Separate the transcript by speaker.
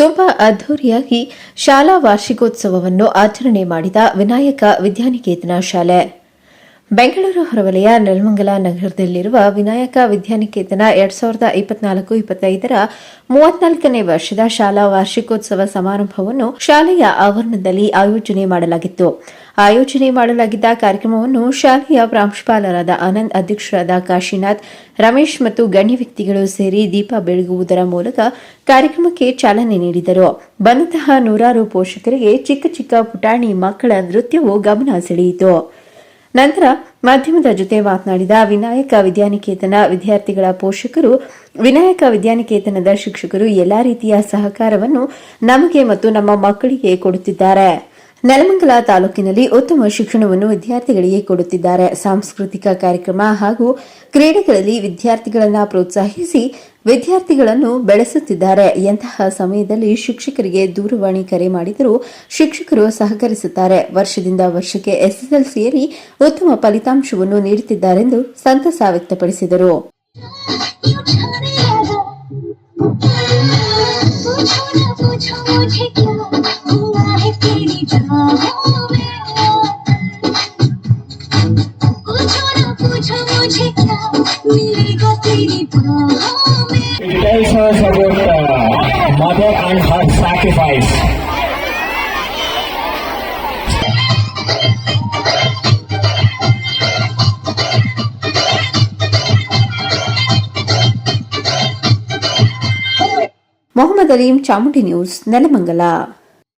Speaker 1: ತುಂಬಾ ಅದ್ದೂರಿಯಾಗಿ ಶಾಲಾ ವಾರ್ಷಿಕೋತ್ಸವವನ್ನು ಆಚರಣೆ ಮಾಡಿದ ವಿನಾಯಕ ವಿದ್ಯಾನಿಕೇತನ ಶಾಲೆ. ಬೆಂಗಳೂರು ಹೊರವಲಯ ನೆಲಮಂಗಲ ನಗರದಲ್ಲಿರುವ ವಿನಾಯಕ ವಿದ್ಯಾನಿಕೇತನ ಎರಡ್ ಸಾವಿರದ ಇಪ್ಪತ್ನಾಲ್ಕು ಇಪ್ಪತ್ತೈದರ ಮೂವತ್ನಾಲ್ಕನೇ ವರ್ಷದ ಶಾಲಾ ವಾರ್ಷಿಕೋತ್ಸವ ಸಮಾರಂಭವನ್ನು ಶಾಲೆಯ ಆವರಣದಲ್ಲಿ ಆಯೋಜನೆ ಮಾಡಲಾಗಿತ್ತು. ಆಯೋಜನೆ ಮಾಡಲಾಗಿದ್ದ ಕಾರ್ಯಕ್ರಮವನ್ನು ಶಾಲೆಯ ಪ್ರಾಂಶುಪಾಲರಾದ ಆನಂದ್ ಅಧ್ಯಕ್ಷರಾದ ಕಾಶಿನಾಥ್, ರಮೇಶ್ ಮತ್ತು ಗಣ್ಯ ವ್ಯಕ್ತಿಗಳು ಸೇರಿ ದೀಪ ಬೆಳಗುವುದರ ಮೂಲಕ ಕಾರ್ಯಕ್ರಮಕ್ಕೆ ಚಾಲನೆ ನೀಡಿದರು. ಬಂದಂತಹ ನೂರಾರು ಪೋಷಕರಿಗೆ ಚಿಕ್ಕ ಚಿಕ್ಕ ಪುಟಾಣಿ ಮಕ್ಕಳ ನೃತ್ಯವು ಗಮನ ಸೆಳೆಯಿತು. ನಂತರ ಮಾಧ್ಯಮದ ಜೊತೆ ಮಾತನಾಡಿದ ವಿನಾಯಕ ವಿದ್ಯಾನಿಕೇತನ, ವಿದ್ಯಾರ್ಥಿಗಳ ಪೋಷಕರು, ವಿನಾಯಕ ವಿದ್ಯಾನಿಕೇತನದ ಶಿಕ್ಷಕರು ಎಲ್ಲಾ ರೀತಿಯ ಸಹಕಾರವನ್ನು ನಮಗೆ ಮತ್ತು ನಮ್ಮ ಮಕ್ಕಳಿಗೆ ಕೊಡುತ್ತಿದ್ದಾರೆ. ನೆಲಮಂಗಲ ತಾಲೂಕಿನಲ್ಲಿ ಉತ್ತಮ ಶಿಕ್ಷಣವನ್ನು ವಿದ್ಯಾರ್ಥಿಗಳಿಗೆ ಕೊಡುತ್ತಿದ್ದಾರೆ. ಸಾಂಸ್ಕೃತಿಕ ಕಾರ್ಯಕ್ರಮ ಹಾಗೂ ಕ್ರೀಡೆಗಳಲ್ಲಿ ವಿದ್ಯಾರ್ಥಿಗಳನ್ನು ಪ್ರೋತ್ಸಾಹಿಸಿ ವಿದ್ಯಾರ್ಥಿಗಳನ್ನು ಬೆಳೆಸುತ್ತಿದ್ದಾರೆ. ಎಂತಹ ಸಮಯದಲ್ಲಿ ಶಿಕ್ಷಕರಿಗೆ ದೂರವಾಣಿ ಕರೆ ಮಾಡಿದರೂ ಶಿಕ್ಷಕರು ಸಹಕರಿಸುತ್ತಾರೆ. ವರ್ಷದಿಂದ ವರ್ಷಕ್ಕೆ ಎಸ್ಎಸ್ಎಲ್ಸಿಯಲ್ಲಿ ಉತ್ತಮ ಫಲಿತಾಂಶವನ್ನು ನೀಡುತ್ತಿದ್ದಾರೆಂದು ಸಂತಸ ವ್ಯಕ್ತಪಡಿಸಿದರು.
Speaker 2: It tells us about uh, mother and her sacrifice.
Speaker 1: Mohammed Aleem Chamundi news Nelamangala